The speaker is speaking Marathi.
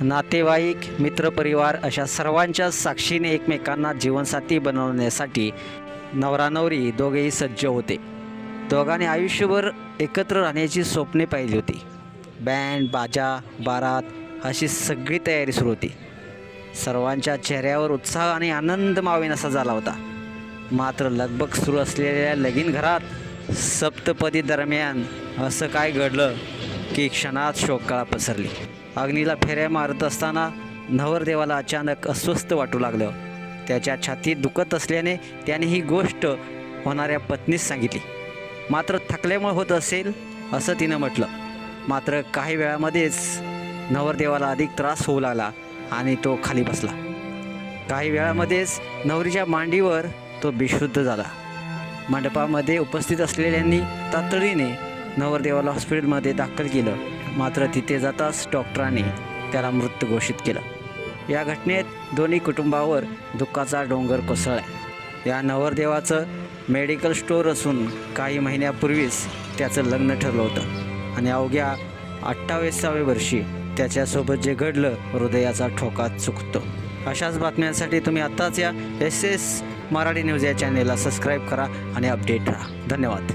नातेवाईक मित्रपरिवार अशा सर्वांच्या साक्षीने एकमेकांना जीवनसाथी बनवण्यासाठी नवरा नवरी दोघेही सज्ज होते. दोघांनी आयुष्यभर एकत्र राहण्याची स्वप्ने पाहिली होती. बँड बाजा बारात अशी सगळी तयारी सुरू होती. सर्वांच्या चेहऱ्यावर उत्साह आणि आनंद मावेनासा झाला होता. मात्र लगबग सुरू असलेल्या लगीन घरात सप्तपदी दरम्यान असं काय घडलं? की क्षणात शोककळा पसरली. अग्नीला फेऱ्या मारत असताना नवरदेवाला अचानक अस्वस्थ वाटू लागलं. त्याच्या छातीत दुखत असल्याने त्याने ही गोष्ट होणाऱ्या पत्नीस सांगितली. मात्र थकल्यामुळे होत असेल असं तिनं म्हटलं. मात्र काही वेळामध्येच नवरदेवाला अधिक त्रास होऊ लागला आणि तो खाली बसला. काही वेळामध्येच नवरीच्या मांडीवर तो बेशुद्ध झाला. मंडपामध्ये उपस्थित असलेल्यांनी तातडीने नवरदेवाला हॉस्पिटलमध्ये दाखल केलं. मात्र तिथे जाताच डॉक्टरांनी त्याला मृत घोषित केलं. या घटनेत दोन्ही कुटुंबावर दुःखाचा डोंगर कोसळला. या नवरदेवाचं मेडिकल स्टोअर असून काही महिन्यापूर्वीच त्याचं लग्न ठरलं होतं. आणि अवघ्या अठ्ठावीसाव्या वर्षी त्याच्यासोबत जे घडलं हृदयाचा ठोका चुकतो. अशाच बातम्यांसाठी तुम्ही आत्ताच या एस एस मराठी न्यूज या चॅनेलला सबस्क्राईब करा आणि अपडेट राहा. धन्यवाद.